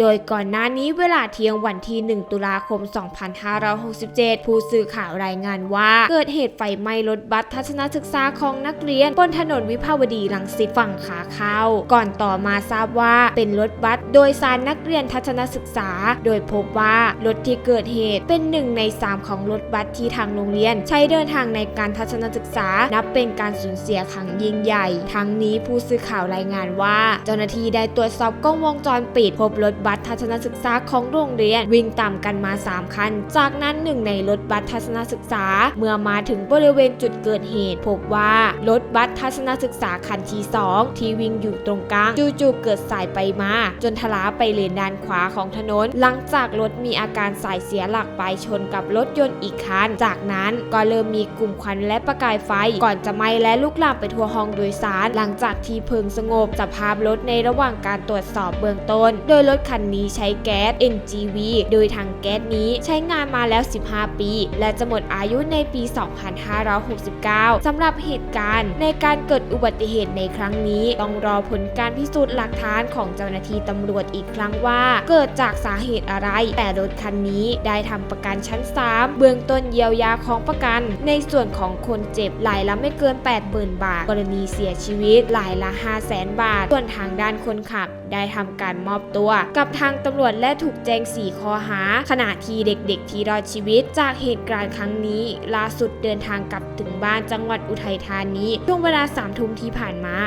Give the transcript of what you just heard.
โดยก่อนหน้านี้เวลาเที่ยงวันที่ 1 ตุลาคม 2567 ผู้สื่อข่าวรายงานว่าเกิดเหตุไฟไหม้รถบัสทัศนศึกษาของนักเรียน บนถนนวิภาวดีรังสิตฝั่งขาเข้า ก่อนต่อมาทราบว่าเป็นรถบัสโดยสารนักเรียนทัศนศึกษา โดยพบว่ารถที่เกิดเหตุเป็นหนึ่งในสามของรถบัสที่ทางโรงเรียน ใช้เดินทางในการทัศนศึกษานับเป็นการสูญเสียครั้งยิ่งใหญ่ ทั้งนี้ผู้สื่อข่าวรายงานว่า เจ้าหน้าที่ได้ตรวจสอบกล้องวงจรปิดพบรถบัสทัศนศึกษาของโรงเรียนวิ่งตามกันมา 3 คัน จากนั้นหนึ่งในรถบัสทัศนศึกษา เมื่อมาถึงบริเวณจุดเกิดเหตุ พบว่ารถบัส ทัศนศึกษาคันที่2ที่วิ่งอยู่ตรงกลางจู่ๆเกิดสายไปมา จนทะลาไปเลนด้านขวาของถนน หลังจากรถมีอาการสายเสียหลักไปชนกับรถยนต์อีกคัน จากนั้นก็เริ่มมีกลุ่มควันและประกายไฟ ก่อนจะไหม้และลุกลามไปทั่วห้องโดยสาร หลังจากที่เพลิงสงบสภาพรถในระหว่างการตรวจสอบเบื้องต้น โดยรถคันนี้ใช้แก๊ส NGV โดยทางแก๊สนี้ใช้งานมาแล้ว 15 ปี และจะหมดอายุในปี 2569 สำหรับเหตุการณ์ในการการเกิดอุบัติเหตุในครั้งนี้ ต้องรอผลการพิสูจน์หลักฐานของเจ้าหน้าที่ตำรวจอีกครั้งว่า เกิดจากสาเหตุอะไร แต่รถคันนี้ได้ทำประกันชั้น 3 เบื้องต้นเยียวยาของประกัน ในส่วนของคนเจ็บรายละไม่เกิน 80,000 บาท กรณีเสียชีวิตรายละ 500,000 บาท ส่วนทางด้านคนขับ ได้ทำการมอบตัว กับทางตำรวจและถูกแจ้ง 4 ข้อหา ขณะที่เด็กๆ ที่รอดชีวิตจากเหตุการณ์ครั้งนี้ล่าสุดเดินทางกลับถึงบ้านจังหวัดอุทัยธานีช่วงเวลา3 ทุ่มที่ผ่านมา